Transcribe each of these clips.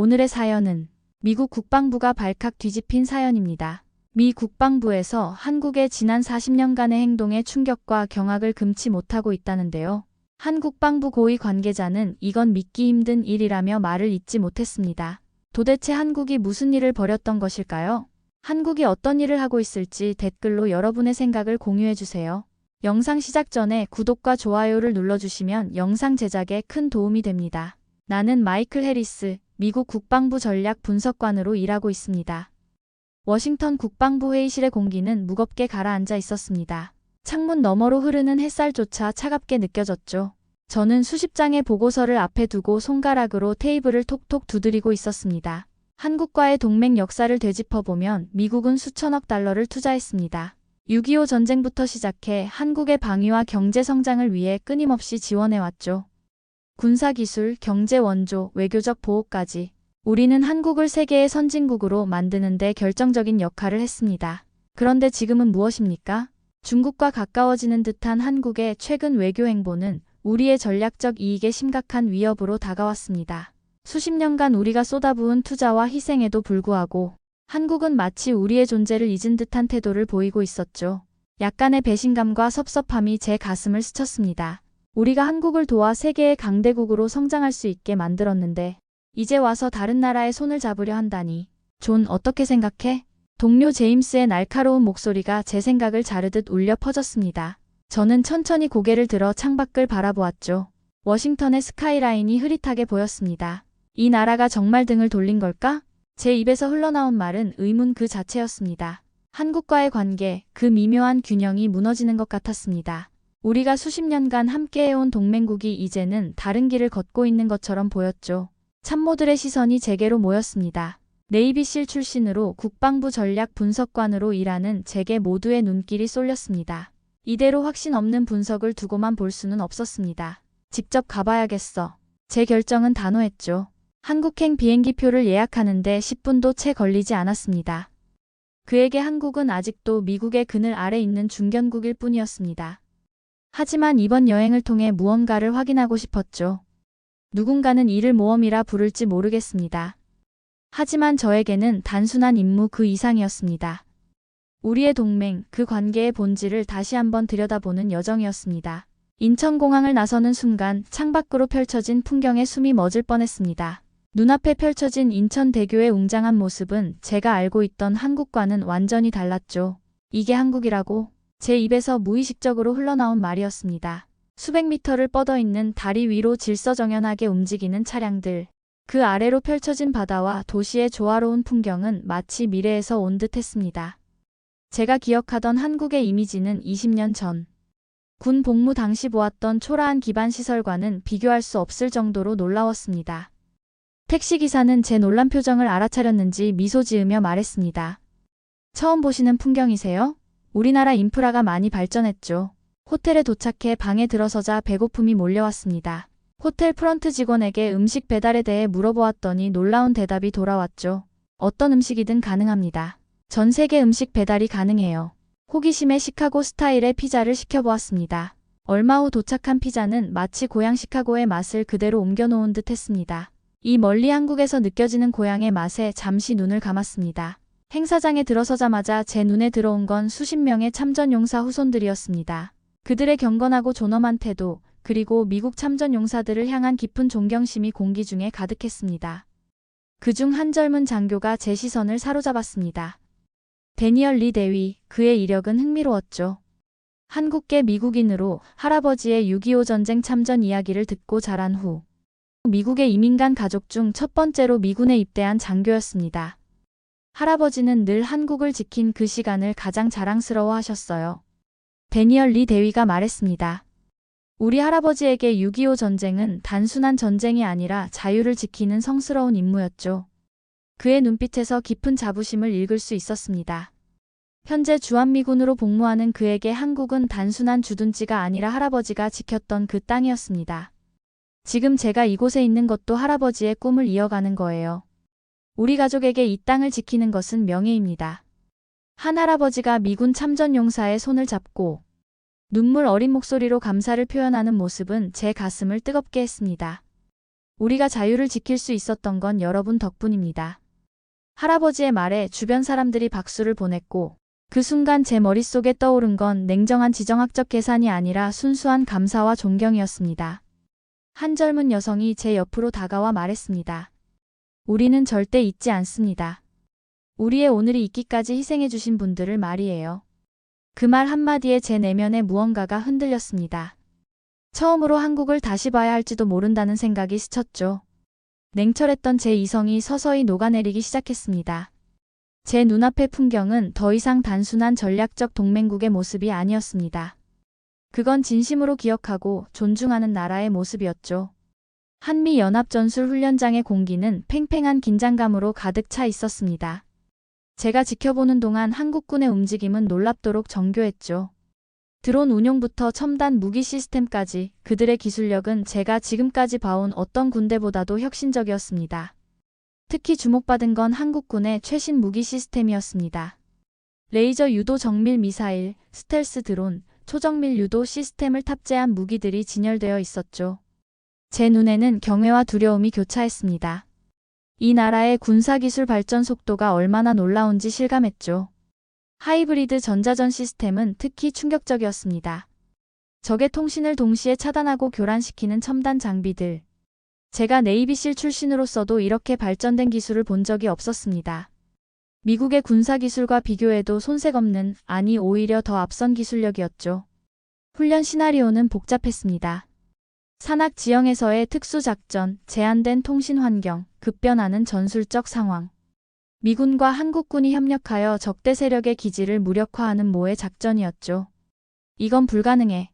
오늘의 사연은 미국 국방부가 발칵 뒤집힌 사연입니다. 미 국방부에서 한국의 지난 40년간의 행동에 충격과 경악을 금치 못하고 있다는데요. 한 국방부 고위 관계자는 이건 믿기 힘든 일이라며 말을 잇지 못했습니다. 도대체 한국이 무슨 일을 벌였던 것일까요? 한국이 어떤 일을 하고 있을지 댓글로 여러분의 생각을 공유해주세요. 영상 시작 전에 구독과 좋아요를 눌러주시면 영상 제작에 큰 도움이 됩니다. 나는 마이클 해리스, 미국 국방부 전략 분석관으로 일하고 있습니다. 워싱턴 국방부 회의실의 공기는 무겁게 가라앉아 있었습니다. 창문 너머로 흐르는 햇살조차 차갑게 느껴졌죠. 저는 수십 장의 보고서를 앞에 두고 손가락으로 테이블을 톡톡 두드리고 있었습니다. 한국과의 동맹 역사를 되짚어보면 미국은 수천억 달러를 투자했습니다. 6.25 전쟁부터 시작해 한국의 방위와 경제 성장을 위해 끊임없이 지원해왔죠. 군사기술, 경제 원조, 외교적 보호까지 우리는 한국을 세계의 선진국으로 만드는 데 결정적인 역할을 했습니다. 그런데 지금은 무엇입니까? 중국과 가까워지는 듯한 한국의 최근 외교 행보는 우리의 전략적 이익에 심각한 위협으로 다가왔습니다. 수십 년간 우리가 쏟아부은 투자와 희생에도 불구하고 한국은 마치 우리의 존재를 잊은 듯한 태도를 보이고 있었죠. 약간의 배신감과 섭섭함이 제 가슴을 스쳤습니다. 우리가 한국을 도와 세계의 강대국으로 성장할 수 있게 만들었는데 이제 와서 다른 나라의 손을 잡으려 한다니. 존 어떻게 생각해? 동료 제임스의 날카로운 목소리가 제 생각을 자르듯 울려 퍼졌습니다. 저는 천천히 고개를 들어 창밖을 바라보았죠. 워싱턴의 스카이라인이 흐릿하게 보였습니다. 이 나라가 정말 등을 돌린 걸까? 제 입에서 흘러나온 말은 의문 그 자체였습니다. 한국과의 관계, 그 미묘한 균형이 무너지는 것 같았습니다. 우리가 수십 년간 함께해온 동맹국이 이제는 다른 길을 걷고 있는 것처럼 보였죠. 참모들의 시선이 제게로 모였습니다. 네이비실 출신으로 국방부 전략 분석관으로 일하는 제게 모두의 눈길이 쏠렸습니다. 이대로 확신 없는 분석을 두고만 볼 수는 없었습니다. 직접 가봐야겠어. 제 결정은 단호했죠. 한국행 비행기표를 예약하는데 10분도 채 걸리지 않았습니다. 그에게 한국은 아직도 미국의 그늘 아래 있는 중견국일 뿐이었습니다. 하지만 이번 여행을 통해 무언가를 확인하고 싶었죠. 누군가는 이를 모험이라 부를지 모르겠습니다. 하지만 저에게는 단순한 임무 그 이상이었습니다. 우리의 동맹, 그 관계의 본질을 다시 한번 들여다보는 여정이었습니다. 인천공항을 나서는 순간 창밖으로 펼쳐진 풍경에 숨이 멎을 뻔했습니다. 눈앞에 펼쳐진 인천대교의 웅장한 모습은 제가 알고 있던 한국과는 완전히 달랐죠. 이게 한국이라고 제 입에서 무의식적으로 흘러나온 말이었습니다. 수백 미터를 뻗어 있는 다리 위로 질서정연하게 움직이는 차량들. 그 아래로 펼쳐진 바다와 도시의 조화로운 풍경은 마치 미래에서 온 듯했습니다. 제가 기억하던 한국의 이미지는 20년 전. 군 복무 당시 보았던 초라한 기반 시설과는 비교할 수 없을 정도로 놀라웠습니다. 택시기사는 제 놀란 표정을 알아차렸는지 미소 지으며 말했습니다. 처음 보시는 풍경이세요? 우리나라 인프라가 많이 발전했죠. 호텔에 도착해 방에 들어서자 배고픔이 몰려왔습니다. 호텔 프런트 직원에게 음식 배달에 대해 물어보았더니 놀라운 대답이 돌아왔죠. 어떤 음식이든 가능합니다. 전 세계 음식 배달이 가능해요. 호기심에 시카고 스타일의 피자를 시켜보았습니다. 얼마 후 도착한 피자는 마치 고향 시카고의 맛을 그대로 옮겨놓은 듯 했습니다. 이 멀리 한국에서 느껴지는 고향의 맛에 잠시 눈을 감았습니다. 행사장에 들어서자마자 제 눈에 들어온 건 수십 명의 참전용사 후손들이었습니다. 그들의 경건하고 존엄한 태도, 그리고 미국 참전용사들을 향한 깊은 존경심이 공기 중에 가득했습니다. 그중 한 젊은 장교가 제 시선을 사로잡았습니다. 데니얼 리 대위, 그의 이력은 흥미로웠죠. 한국계 미국인으로 할아버지의 6.25 전쟁 참전 이야기를 듣고 자란 후 미국의 이민간 가족 중 첫 번째로 미군에 입대한 장교였습니다. 할아버지는 늘 한국을 지킨 그 시간을 가장 자랑스러워 하셨어요. 데니얼 리 대위가 말했습니다. 우리 할아버지에게 6.25 전쟁은 단순한 전쟁이 아니라 자유를 지키는 성스러운 임무였죠. 그의 눈빛에서 깊은 자부심을 읽을 수 있었습니다. 현재 주한미군으로 복무하는 그에게 한국은 단순한 주둔지가 아니라 할아버지가 지켰던 그 땅이었습니다. 지금 제가 이곳에 있는 것도 할아버지의 꿈을 이어가는 거예요. 우리 가족에게 이 땅을 지키는 것은 명예입니다. 한 할아버지가 미군 참전 용사의 손을 잡고 눈물 어린 목소리로 감사를 표현하는 모습은 제 가슴을 뜨겁게 했습니다. 우리가 자유를 지킬 수 있었던 건 여러분 덕분입니다. 할아버지의 말에 주변 사람들이 박수를 보냈고 그 순간 제 머릿속에 떠오른 건 냉정한 지정학적 계산이 아니라 순수한 감사와 존경이었습니다. 한 젊은 여성이 제 옆으로 다가와 말했습니다. 우리는 절대 잊지 않습니다. 우리의 오늘이 있기까지 희생해주신 분들을 말이에요. 그 말 한마디에 제 내면에 무언가가 흔들렸습니다. 처음으로 한국을 다시 봐야 할지도 모른다는 생각이 스쳤죠. 냉철했던 제 이성이 서서히 녹아내리기 시작했습니다. 제 눈앞의 풍경은 더 이상 단순한 전략적 동맹국의 모습이 아니었습니다. 그건 진심으로 기억하고 존중하는 나라의 모습이었죠. 한미 연합전술 훈련장의 공기는 팽팽한 긴장감으로 가득 차 있었습니다. 제가 지켜보는 동안 한국군의 움직임은 놀랍도록 정교했죠. 드론 운용부터 첨단 무기 시스템까지 그들의 기술력은 제가 지금까지 봐온 어떤 군대보다도 혁신적이었습니다. 특히 주목받은 건 한국군의 최신 무기 시스템이었습니다. 레이저 유도 정밀 미사일, 스텔스 드론, 초정밀 유도 시스템을 탑재한 무기들이 진열되어 있었죠. 제 눈에는 경외와 두려움이 교차했습니다. 이 나라의 군사기술 발전 속도가 얼마나 놀라운지 실감했죠. 하이브리드 전자전 시스템은 특히 충격적이었습니다. 적의 통신을 동시에 차단하고 교란시키는 첨단 장비들. 제가 네이비실 출신으로서도 이렇게 발전된 기술을 본 적이 없었습니다. 미국의 군사기술과 비교해도 손색 없는, 아니 오히려 더 앞선 기술력이었죠. 훈련 시나리오는 복잡했습니다. 산악 지형에서의 특수작전, 제한된 통신 환경, 급변하는 전술적 상황. 미군과 한국군이 협력하여 적대 세력의 기지를 무력화하는 모의 작전이었죠. 이건 불가능해.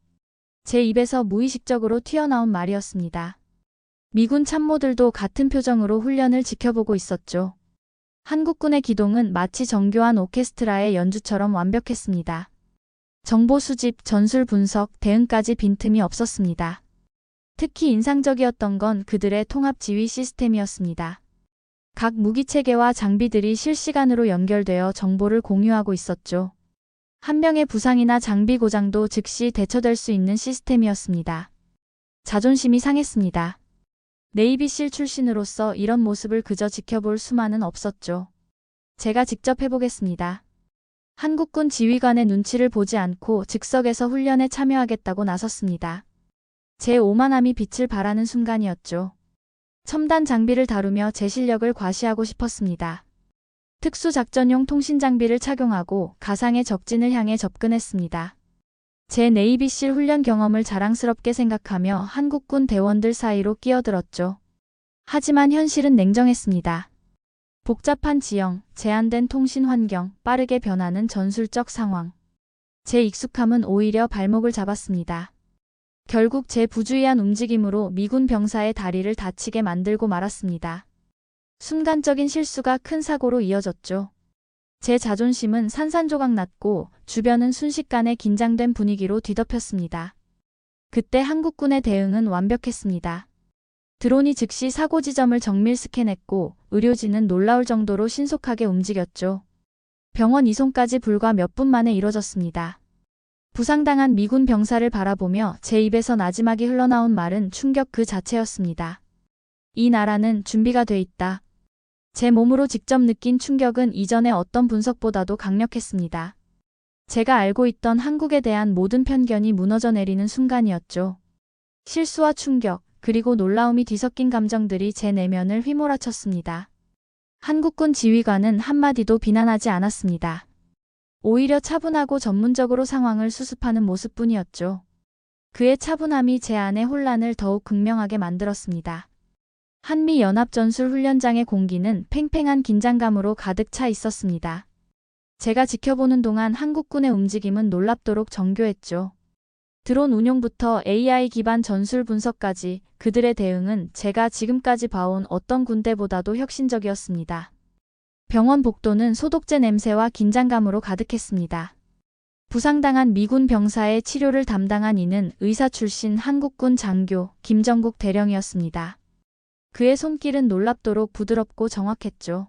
제 입에서 무의식적으로 튀어나온 말이었습니다. 미군 참모들도 같은 표정으로 훈련을 지켜보고 있었죠. 한국군의 기동은 마치 정교한 오케스트라의 연주처럼 완벽했습니다. 정보 수집, 전술 분석, 대응까지 빈틈이 없었습니다. 특히 인상적이었던 건 그들의 통합 지휘 시스템이었습니다. 각 무기 체계와 장비들이 실시간으로 연결되어 정보를 공유하고 있었죠. 한 명의 부상이나 장비 고장도 즉시 대처될 수 있는 시스템이었습니다. 자존심이 상했습니다. 네이비실 출신으로서 이런 모습을 그저 지켜볼 수만은 없었죠. 제가 직접 해보겠습니다. 한국군 지휘관의 눈치를 보지 않고 즉석에서 훈련에 참여하겠다고 나섰습니다. 제 오만함이 빛을 발하는 순간이었죠. 첨단 장비를 다루며 제 실력을 과시하고 싶었습니다. 특수작전용 통신 장비를 착용하고 가상의 적진을 향해 접근했습니다. 제 네이비실 훈련 경험을 자랑스럽게 생각하며 한국군 대원들 사이로 끼어들었죠. 하지만 현실은 냉정했습니다. 복잡한 지형, 제한된 통신 환경, 빠르게 변하는 전술적 상황. 제 익숙함은 오히려 발목을 잡았습니다. 결국 제 부주의한 움직임으로 미군 병사의 다리를 다치게 만들고 말았습니다. 순간적인 실수가 큰 사고로 이어졌죠. 제 자존심은 산산조각 났고 주변은 순식간에 긴장된 분위기로 뒤덮였습니다. 그때 한국군의 대응은 완벽했습니다. 드론이 즉시 사고 지점을 정밀 스캔했고 의료진은 놀라울 정도로 신속하게 움직였죠. 병원 이송까지 불과 몇 분 만에 이뤄졌습니다. 부상당한 미군 병사를 바라보며 제 입에서 나지막이 흘러나온 말은 충격 그 자체였습니다. 이 나라는 준비가 돼 있다. 제 몸으로 직접 느낀 충격은 이전의 어떤 분석보다도 강력했습니다. 제가 알고 있던 한국에 대한 모든 편견이 무너져 내리는 순간이었죠. 실수와 충격, 그리고 놀라움이 뒤섞인 감정들이 제 내면을 휘몰아쳤습니다. 한국군 지휘관은 한마디도 비난하지 않았습니다. 오히려 차분하고 전문적으로 상황을 수습하는 모습뿐이었죠. 그의 차분함이 제 안의 혼란을 더욱 극명하게 만들었습니다. 한미 연합전술 훈련장의 공기는 팽팽한 긴장감으로 가득 차 있었습니다. 제가 지켜보는 동안 한국군의 움직임은 놀랍도록 정교했죠. 드론 운용부터 AI 기반 전술 분석까지 그들의 대응은 제가 지금까지 봐온 어떤 군대보다도 혁신적이었습니다. 병원 복도는 소독제 냄새와 긴장감으로 가득했습니다. 부상당한 미군 병사의 치료를 담당한 이는 의사 출신 한국군 장교 김정국 대령이었습니다. 그의 손길은 놀랍도록 부드럽고 정확했죠.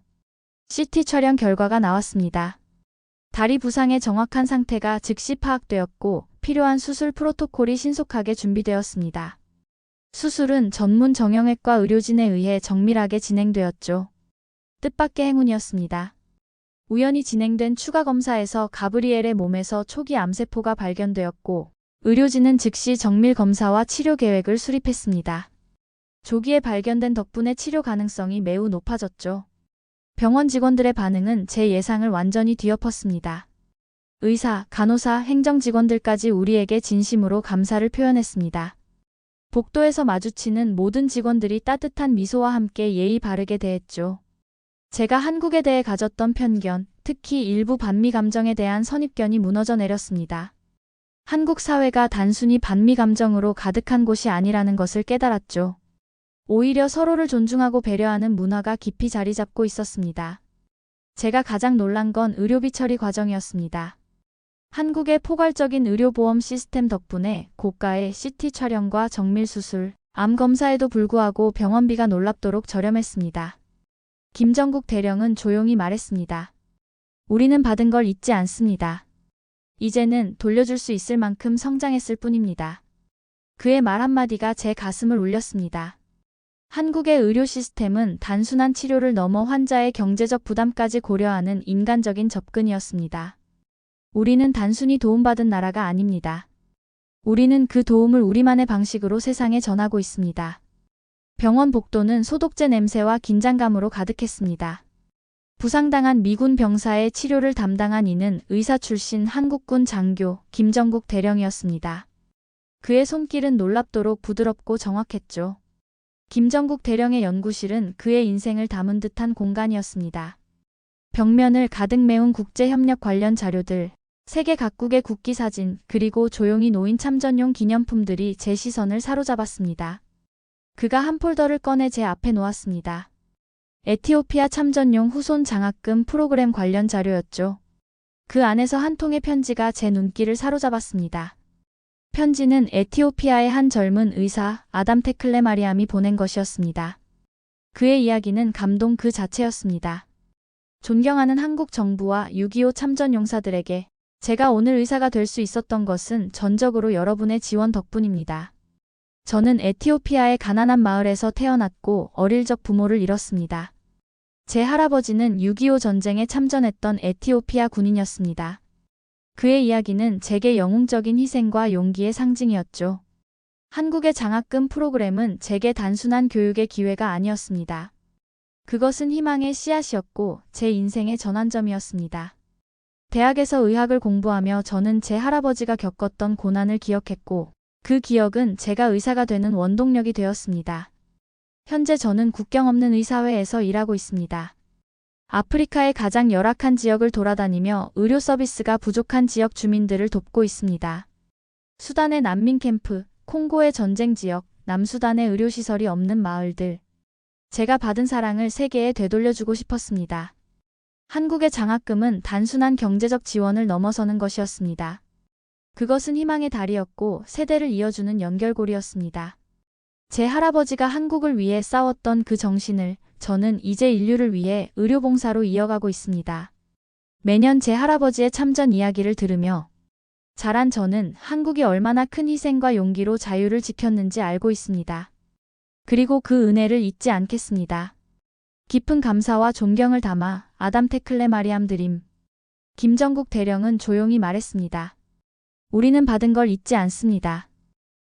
CT 촬영 결과가 나왔습니다. 다리 부상의 정확한 상태가 즉시 파악되었고 필요한 수술 프로토콜이 신속하게 준비되었습니다. 수술은 전문 정형외과 의료진에 의해 정밀하게 진행되었죠. 뜻밖의 행운이었습니다. 우연히 진행된 추가 검사에서 가브리엘의 몸에서 초기 암세포가 발견되었고, 의료진은 즉시 정밀 검사와 치료 계획을 수립했습니다. 조기에 발견된 덕분에 치료 가능성이 매우 높아졌죠. 병원 직원들의 반응은 제 예상을 완전히 뒤엎었습니다. 의사, 간호사, 행정 직원들까지 우리에게 진심으로 감사를 표현했습니다. 복도에서 마주치는 모든 직원들이 따뜻한 미소와 함께 예의 바르게 대했죠. 제가 한국에 대해 가졌던 편견, 특히 일부 반미 감정에 대한 선입견이 무너져 내렸습니다. 한국 사회가 단순히 반미 감정으로 가득한 곳이 아니라는 것을 깨달았죠. 오히려 서로를 존중하고 배려하는 문화가 깊이 자리 잡고 있었습니다. 제가 가장 놀란 건 의료비 처리 과정이었습니다. 한국의 포괄적인 의료보험 시스템 덕분에 고가의 CT 촬영과 정밀 수술, 암 검사에도 불구하고 병원비가 놀랍도록 저렴했습니다. 김정국 대령은 조용히 말했습니다. 우리는 받은 걸 잊지 않습니다. 이제는 돌려줄 수 있을 만큼 성장했을 뿐입니다. 그의 말 한마디가 제 가슴을 울렸습니다. 한국의 의료 시스템은 단순한 치료를 넘어 환자의 경제적 부담까지 고려하는 인간적인 접근이었습니다. 우리는 단순히 도움받은 나라가 아닙니다. 우리는 그 도움을 우리만의 방식으로 세상에 전하고 있습니다. 병원 복도는 소독제 냄새와 긴장감으로 가득했습니다. 부상당한 미군 병사의 치료를 담당한 이는 의사 출신 한국군 장교 김정국 대령이었습니다. 그의 손길은 놀랍도록 부드럽고 정확했죠. 김정국 대령의 연구실은 그의 인생을 담은 듯한 공간이었습니다. 벽면을 가득 메운 국제협력 관련 자료들, 세계 각국의 국기 사진, 그리고 조용히 놓인 참전용 기념품들이 제 시선을 사로잡았습니다. 그가 한 폴더를 꺼내 제 앞에 놓았습니다. 에티오피아 참전용 후손 장학금 프로그램 관련 자료였죠. 그 안에서 한 통의 편지가 제 눈길을 사로잡았습니다. 편지는 에티오피아의 한 젊은 의사 아담 테클레 마리암이 보낸 것이었습니다. 그의 이야기는 감동 그 자체였습니다. 존경하는 한국 정부와 6.25 참전 용사들에게 제가 오늘 의사가 될 수 있었던 것은 전적으로 여러분의 지원 덕분입니다. 저는 에티오피아의 가난한 마을에서 태어났고 어릴 적 부모를 잃었습니다. 제 할아버지는 6.25 전쟁에 참전했던 에티오피아 군인이었습니다. 그의 이야기는 제게 영웅적인 희생과 용기의 상징이었죠. 한국의 장학금 프로그램은 제게 단순한 교육의 기회가 아니었습니다. 그것은 희망의 씨앗이었고 제 인생의 전환점이었습니다. 대학에서 의학을 공부하며 저는 제 할아버지가 겪었던 고난을 기억했고 그 기억은 제가 의사가 되는 원동력이 되었습니다. 현재 저는 국경 없는 의사회에서 일하고 있습니다. 아프리카의 가장 열악한 지역을 돌아다니며 의료 서비스가 부족한 지역 주민들을 돕고 있습니다. 수단의 난민 캠프, 콩고의 전쟁 지역, 남수단의 의료시설이 없는 마을들. 제가 받은 사랑을 세계에 되돌려주고 싶었습니다. 한국의 장학금은 단순한 경제적 지원을 넘어서는 것이었습니다. 그것은 희망의 달이었고 세대를 이어주는 연결고리였습니다. 제 할아버지가 한국을 위해 싸웠던 그 정신을 저는 이제 인류를 위해 의료봉사로 이어가고 있습니다. 매년 제 할아버지의 참전 이야기를 들으며 자란 저는 한국이 얼마나 큰 희생과 용기로 자유를 지켰는지 알고 있습니다. 그리고 그 은혜를 잊지 않겠습니다. 깊은 감사와 존경을 담아 아담 테클레 마리암 드림. 김정국 대령은 조용히 말했습니다. 우리는 받은 걸 잊지 않습니다.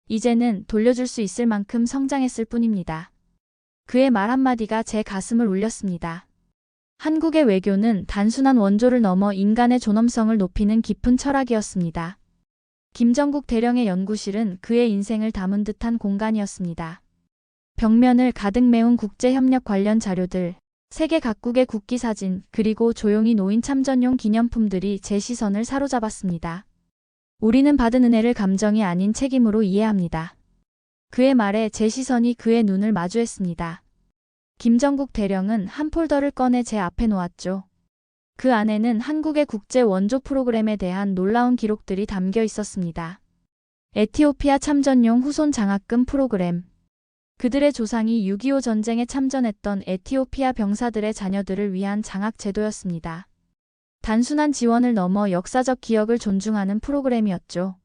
이제는 돌려줄 수 있을 만큼 성장했을 뿐입니다. 그의 말 한마디가 제 가슴을 울렸습니다. 한국의 외교는 단순한 원조를 넘어 인간의 존엄성을 높이는 깊은 철학이었습니다. 김정국 대령의 연구실은 그의 인생을 담은 듯한 공간이었습니다. 벽면을 가득 메운 국제협력 관련 자료들, 세계 각국의 국기 사진, 그리고 조용히 놓인 참전용 기념품들이 제 시선을 사로잡았습니다. 우리는 받은 은혜를 감정이 아닌 책임으로 이해합니다. 그의 말에 제 시선이 그의 눈을 마주했습니다. 김정국 대령은 한 폴더를 꺼내 제 앞에 놓았죠. 그 안에는 한국의 국제 원조 프로그램에 대한 놀라운 기록들이 담겨 있었습니다. 에티오피아 참전용 후손 장학금 프로그램. 그들의 조상이 6.25 전쟁에 참전했던 에티오피아 병사들의 자녀들을 위한 장학 제도였습니다. 단순한 지원을 넘어 역사적 기억을 존중하는 프로그램이었죠.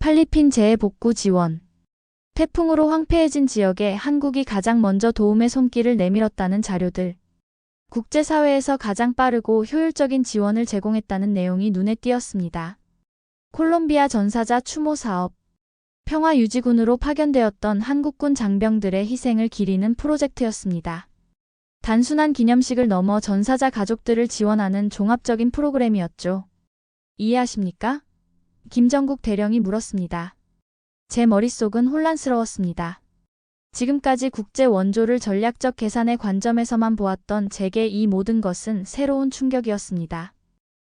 팔리핀 재해 복구 지원. 태풍으로 황폐해진 지역에 한국이 가장 먼저 도움의 손길을 내밀었다는 자료들. 국제사회에서 가장 빠르고 효율적인 지원을 제공했다는 내용이 눈에 띄었습니다. 콜롬비아 전사자 추모 사업. 평화유지군으로 파견되었던 한국군 장병들의 희생을 기리는 프로젝트였습니다. 단순한 기념식을 넘어 전사자 가족들을 지원하는 종합적인 프로그램이었죠. 이해하십니까? 김정국 대령이 물었습니다. 제 머릿속은 혼란스러웠습니다. 지금까지 국제 원조를 전략적 계산의 관점에서만 보았던 제게 이 모든 것은 새로운 충격이었습니다.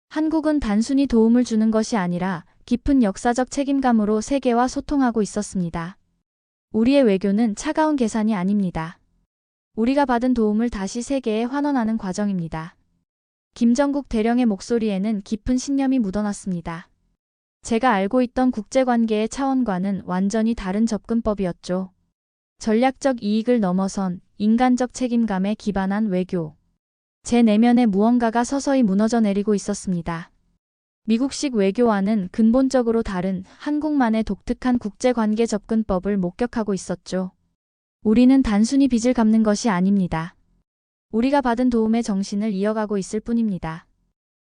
한국은 단순히 도움을 주는 것이 아니라 깊은 역사적 책임감으로 세계와 소통하고 있었습니다. 우리의 외교는 차가운 계산이 아닙니다. 우리가 받은 도움을 다시 세계에 환원하는 과정입니다. 김정국 대령의 목소리에는 깊은 신념이 묻어났습니다. 제가 알고 있던 국제관계의 차원과는 완전히 다른 접근법이었죠. 전략적 이익을 넘어선 인간적 책임감에 기반한 외교. 제 내면에 무언가가 서서히 무너져 내리고 있었습니다. 미국식 외교와는 근본적으로 다른 한국만의 독특한 국제관계 접근법을 목격하고 있었죠. 우리는 단순히 빚을 갚는 것이 아닙니다. 우리가 받은 도움의 정신을 이어가고 있을 뿐입니다.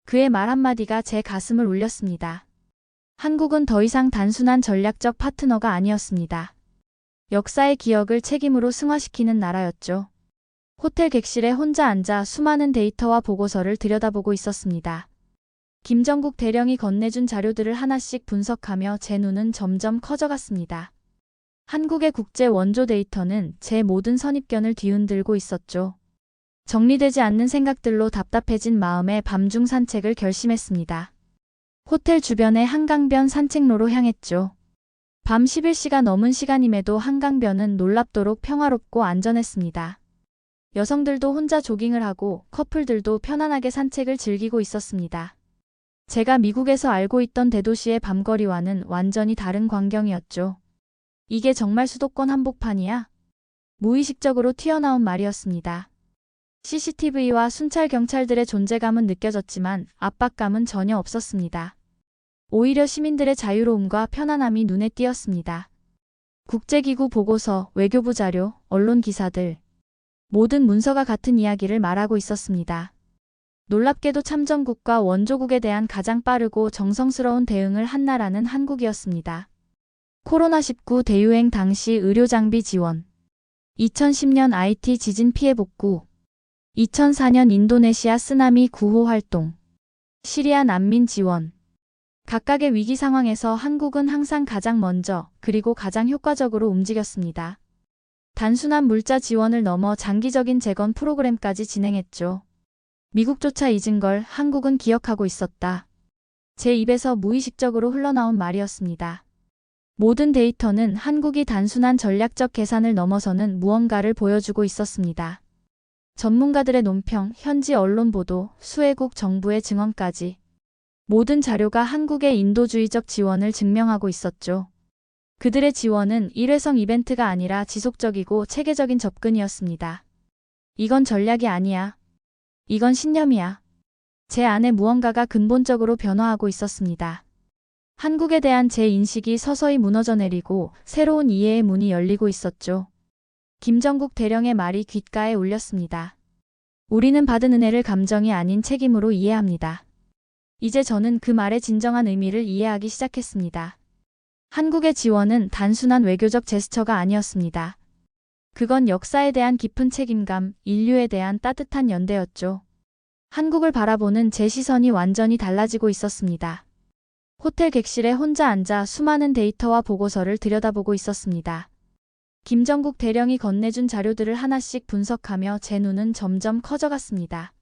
그의 말 한마디가 제 가슴을 울렸습니다. 한국은 더 이상 단순한 전략적 파트너가 아니었습니다. 역사의 기억을 책임으로 승화시키는 나라였죠. 호텔 객실에 혼자 앉아 수많은 데이터와 보고서를 들여다보고 있었습니다. 김정국 대령이 건네준 자료들을 하나씩 분석하며 제 눈은 점점 커져갔습니다. 한국의 국제 원조 데이터는 제 모든 선입견을 뒤흔들고 있었죠. 정리되지 않는 생각들로 답답해진 마음에 밤중 산책을 결심했습니다. 호텔 주변의 한강변 산책로로 향했죠. 밤 11시가 넘은 시간임에도 한강변은 놀랍도록 평화롭고 안전했습니다. 여성들도 혼자 조깅을 하고 커플들도 편안하게 산책을 즐기고 있었습니다. 제가 미국에서 알고 있던 대도시의 밤거리와는 완전히 다른 광경이었죠. 이게 정말 수도권 한복판이야? 무의식적으로 튀어나온 말이었습니다. CCTV와 순찰 경찰들의 존재감은 느껴졌지만 압박감은 전혀 없었습니다. 오히려 시민들의 자유로움과 편안함이 눈에 띄었습니다. 국제기구 보고서, 외교부 자료, 언론 기사들. 모든 문서가 같은 이야기를 말하고 있었습니다. 놀랍게도 참전국과 원조국에 대한 가장 빠르고 정성스러운 대응을 한 나라는 한국이었습니다. 코로나19 대유행 당시 의료장비 지원. 2010년 IT 지진 피해 복구. 2004년 인도네시아 쓰나미 구호 활동. 시리아 난민 지원. 각각의 위기 상황에서 한국은 항상 가장 먼저 그리고 가장 효과적으로 움직였습니다. 단순한 물자 지원을 넘어 장기적인 재건 프로그램까지 진행했죠. 미국조차 잊은 걸 한국은 기억하고 있었다. 제 입에서 무의식적으로 흘러나온 말이었습니다. 모든 데이터는 한국이 단순한 전략적 계산을 넘어서는 무언가를 보여주고 있었습니다. 전문가들의 논평, 현지 언론 보도, 수혜국 정부의 증언까지 모든 자료가 한국의 인도주의적 지원을 증명하고 있었죠. 그들의 지원은 일회성 이벤트가 아니라 지속적이고 체계적인 접근이었습니다. 이건 전략이 아니야. 이건 신념이야. 제 안에 무언가가 근본적으로 변화하고 있었습니다. 한국에 대한 제 인식이 서서히 무너져 내리고 새로운 이해의 문이 열리고 있었죠. 김정국 대령의 말이 귓가에 울렸습니다. 우리는 받은 은혜를 감정이 아닌 책임으로 이해합니다. 이제 저는 그 말의 진정한 의미를 이해하기 시작했습니다. 한국의 지원은 단순한 외교적 제스처가 아니었습니다. 그건 역사에 대한 깊은 책임감, 인류에 대한 따뜻한 연대였죠. 한국을 바라보는 제 시선이 완전히 달라지고 있었습니다. 호텔 객실에 혼자 앉아 수많은 데이터와 보고서를 들여다보고 있었습니다. 김정국 대령이 건네준 자료들을 하나씩 분석하며 제 눈은 점점 커져갔습니다.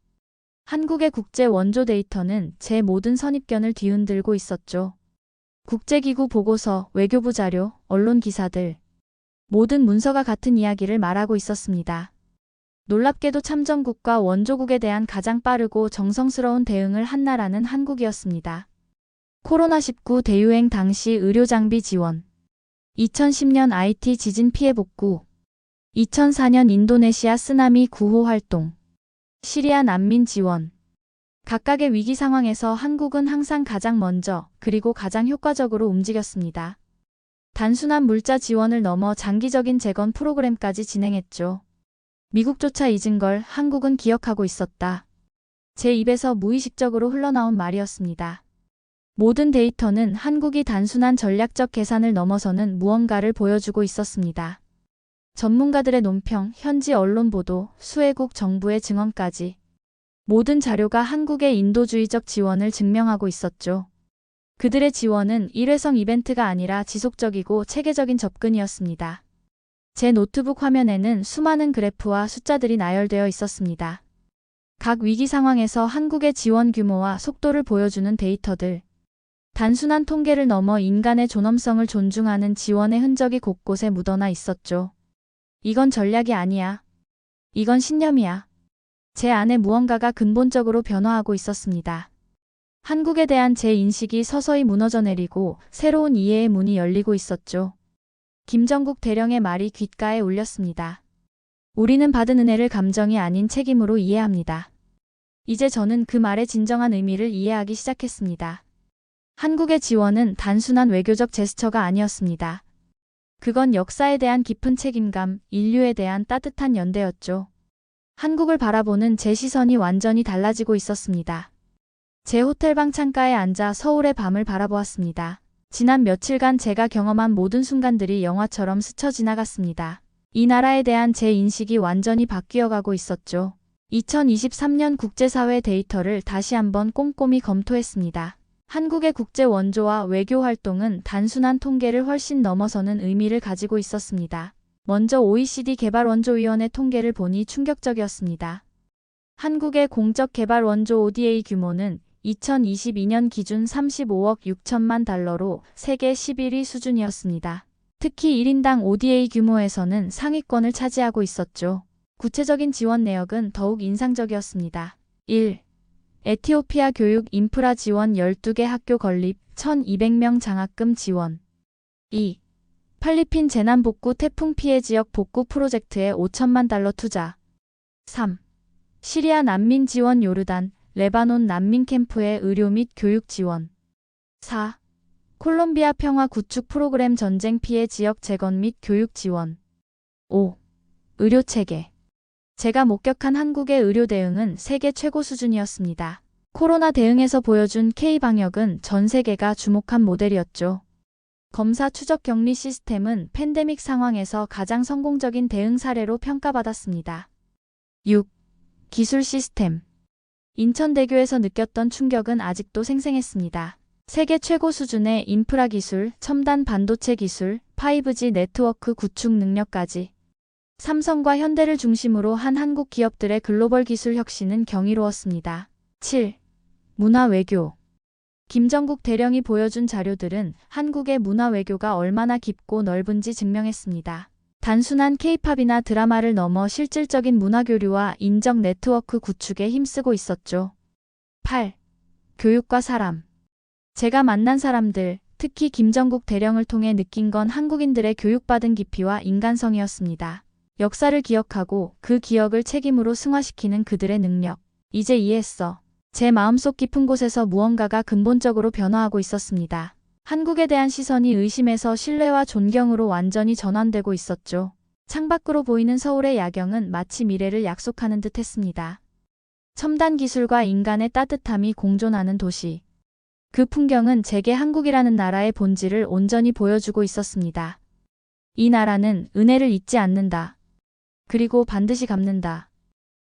한국의 국제 원조 데이터는 제 모든 선입견을 뒤흔들고 있었죠. 국제기구 보고서, 외교부 자료, 언론 기사들. 모든 문서가 같은 이야기를 말하고 있었습니다. 놀랍게도 참전국과 원조국에 대한 가장 빠르고 정성스러운 대응을 한 나라는 한국이었습니다. 코로나19 대유행 당시 의료장비 지원. 2010년 IT 지진 피해 복구. 2004년 인도네시아 쓰나미 구호 활동. 시리아 난민 지원. 각각의 위기 상황에서 한국은 항상 가장 먼저 그리고 가장 효과적으로 움직였습니다. 단순한 물자 지원을 넘어 장기적인 재건 프로그램까지 진행했죠. 미국조차 잊은 걸 한국은 기억하고 있었다. 제 입에서 무의식적으로 흘러나온 말이었습니다. 모든 데이터는 한국이 단순한 전략적 계산을 넘어서는 무언가를 보여주고 있었습니다. 전문가들의 논평, 현지 언론 보도, 수혜국 정부의 증언까지 모든 자료가 한국의 인도주의적 지원을 증명하고 있었죠. 그들의 지원은 일회성 이벤트가 아니라 지속적이고 체계적인 접근이었습니다. 제 노트북 화면에는 수많은 그래프와 숫자들이 나열되어 있었습니다. 각 위기 상황에서 한국의 지원 규모와 속도를 보여주는 데이터들. 단순한 통계를 넘어 인간의 존엄성을 존중하는 지원의 흔적이 곳곳에 묻어나 있었죠. 이건 전략이 아니야. 이건 신념이야. 제 안에 무언가가 근본적으로 변화하고 있었습니다. 한국에 대한 제 인식이 서서히 무너져 내리고 새로운 이해의 문이 열리고 있었죠. 김정국 대령의 말이 귓가에 울렸습니다. 우리는 받은 은혜를 감정이 아닌 책임으로 이해합니다. 이제 저는 그 말의 진정한 의미를 이해하기 시작했습니다. 한국의 지원은 단순한 외교적 제스처가 아니었습니다. 그건 역사에 대한 깊은 책임감, 인류에 대한 따뜻한 연대였죠. 한국을 바라보는 제 시선이 완전히 달라지고 있었습니다. 제 호텔방 창가에 앉아 서울의 밤을 바라보았습니다. 지난 며칠간 제가 경험한 모든 순간들이 영화처럼 스쳐 지나갔습니다. 이 나라에 대한 제 인식이 완전히 바뀌어가고 있었죠. 2023년 국제사회 데이터를 다시 한번 꼼꼼히 검토했습니다. 한국의 국제 원조와 외교 활동은 단순한 통계를 훨씬 넘어서는 의미를 가지고 있었습니다. 먼저 OECD 개발원조위원회 통계를 보니 충격적이었습니다. 한국의 공적 개발 원조 ODA 규모는 2022년 기준 35억 6천만 달러로 세계 11위 수준이었습니다. 특히 1인당 ODA 규모에서는 상위권을 차지하고 있었죠. 구체적인 지원 내역은 더욱 인상적이었습니다. 1. 에티오피아 교육 인프라 지원 12개 학교 건립 1200명 장학금 지원 2. 필리핀 재난복구 태풍 피해 지역 복구 프로젝트에 5천만 달러 투자 3. 시리아 난민 지원 요르단, 레바논 난민 캠프의 의료 및 교육 지원 4. 콜롬비아 평화 구축 프로그램 전쟁 피해 지역 재건 및 교육 지원 5. 의료 체계 제가 목격한 한국의 의료 대응은 세계 최고 수준이었습니다. 코로나 대응에서 보여준 K-방역은 전 세계가 주목한 모델이었죠. 검사 추적 격리 시스템은 팬데믹 상황에서 가장 성공적인 대응 사례로 평가받았습니다. 6. 기술 시스템. 인천대교에서 느꼈던 충격은 아직도 생생했습니다. 세계 최고 수준의 인프라 기술, 첨단 반도체 기술, 5G 네트워크 구축 능력까지 삼성과 현대를 중심으로 한 한국 기업들의 글로벌 기술 혁신은 경이로웠습니다. 7. 문화 외교. 김정국 대령이 보여준 자료들은 한국의 문화 외교가 얼마나 깊고 넓은지 증명했습니다. 단순한 케이팝이나 드라마를 넘어 실질적인 문화 교류와 인적 네트워크 구축에 힘쓰고 있었죠. 8. 교육과 사람. 제가 만난 사람들, 특히 김정국 대령을 통해 느낀 건 한국인들의 교육받은 깊이와 인간성이었습니다. 역사를 기억하고 그 기억을 책임으로 승화시키는 그들의 능력. 이제 이해했어. 제 마음속 깊은 곳에서 무언가가 근본적으로 변화하고 있었습니다. 한국에 대한 시선이 의심에서 신뢰와 존경으로 완전히 전환되고 있었죠. 창밖으로 보이는 서울의 야경은 마치 미래를 약속하는 듯 했습니다. 첨단 기술과 인간의 따뜻함이 공존하는 도시. 그 풍경은 제게 한국이라는 나라의 본질을 온전히 보여주고 있었습니다. 이 나라는 은혜를 잊지 않는다. 그리고 반드시 갚는다.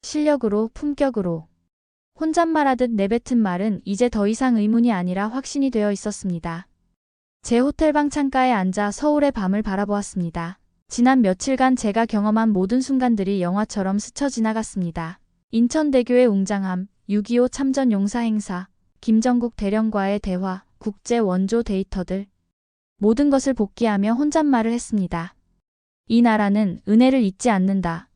실력으로, 품격으로. 혼잣말하듯 내뱉은 말은 이제 더 이상 의문이 아니라 확신이 되어 있었습니다. 제 호텔방 창가에 앉아 서울의 밤을 바라보았습니다. 지난 며칠간 제가 경험한 모든 순간들이 영화처럼 스쳐 지나갔습니다. 인천대교의 웅장함, 6.25 참전 용사 행사, 김정국 대령과의 대화, 국제 원조 데이터들. 모든 것을 복귀하며 혼잣말을 했습니다. 이 나라는 은혜를 잊지 않는다.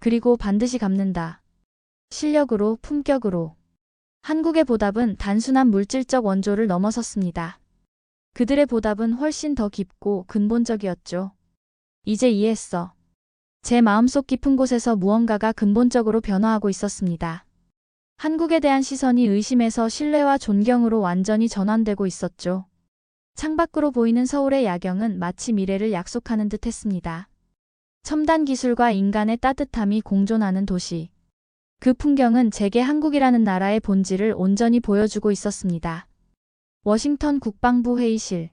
그리고 반드시 갚는다. 실력으로, 품격으로. 한국의 보답은 단순한 물질적 원조를 넘어섰습니다. 그들의 보답은 훨씬 더 깊고 근본적이었죠. 이제 이해했어. 제 마음속 깊은 곳에서 무언가가 근본적으로 변화하고 있었습니다. 한국에 대한 시선이 의심에서 신뢰와 존경으로 완전히 전환되고 있었죠. 창밖으로 보이는 서울의 야경은 마치 미래를 약속하는 듯 했습니다. 첨단 기술과 인간의 따뜻함이 공존하는 도시. 그 풍경은 제게 한국이라는 나라의 본질을 온전히 보여주고 있었습니다. 워싱턴 국방부 회의실.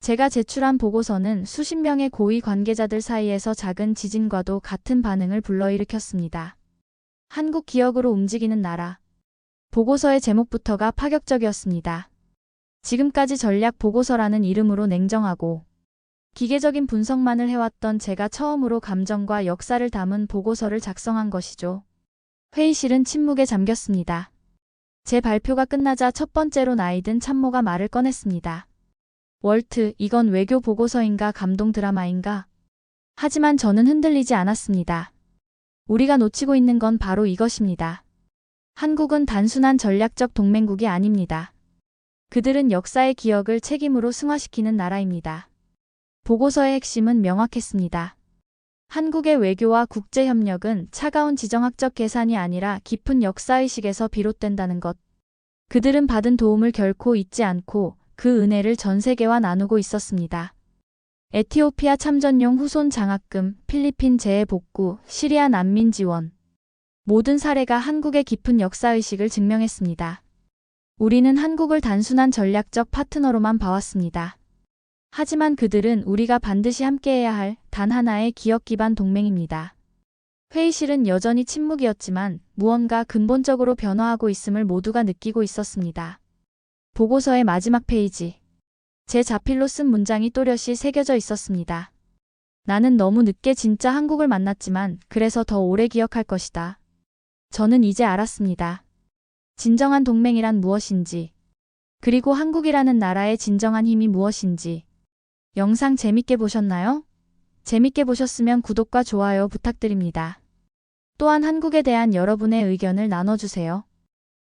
제가 제출한 보고서는 수십 명의 고위 관계자들 사이에서 작은 지진과도 같은 반응을 불러일으켰습니다. 한국 기억으로 움직이는 나라. 보고서의 제목부터가 파격적이었습니다. 지금까지 전략 보고서라는 이름으로 냉정하고 기계적인 분석만을 해왔던 제가 처음으로 감정과 역사를 담은 보고서를 작성한 것이죠. 회의실은 침묵에 잠겼습니다. 제 발표가 끝나자 첫 번째로 나이든 참모가 말을 꺼냈습니다. 월트, 이건 외교 보고서인가 감동 드라마인가? 하지만 저는 흔들리지 않았습니다. 우리가 놓치고 있는 건 바로 이것입니다. 한국은 단순한 전략적 동맹국이 아닙니다. 그들은 역사의 기억을 책임으로 승화시키는 나라입니다. 보고서의 핵심은 명확했습니다. 한국의 외교와 국제협력은 차가운 지정학적 계산이 아니라 깊은 역사의식에서 비롯된다는 것. 그들은 받은 도움을 결코 잊지 않고 그 은혜를 전 세계와 나누고 있었습니다. 에티오피아 참전용 후손 장학금, 필리핀 재해 복구, 시리아 난민 지원. 모든 사례가 한국의 깊은 역사의식을 증명했습니다. 우리는 한국을 단순한 전략적 파트너로만 봐왔습니다. 하지만 그들은 우리가 반드시 함께해야 할 단 하나의 기억 기반 동맹입니다. 회의실은 여전히 침묵이었지만 무언가 근본적으로 변화하고 있음을 모두가 느끼고 있었습니다. 보고서의 마지막 페이지. 제 자필로 쓴 문장이 또렷이 새겨져 있었습니다. 나는 너무 늦게 진짜 한국을 만났지만 그래서 더 오래 기억할 것이다. 저는 이제 알았습니다. 진정한 동맹이란 무엇인지, 그리고 한국이라는 나라의 진정한 힘이 무엇인지. 영상 재밌게 보셨나요? 재밌게 보셨으면 구독과 좋아요 부탁드립니다. 또한 한국에 대한 여러분의 의견을 나눠주세요.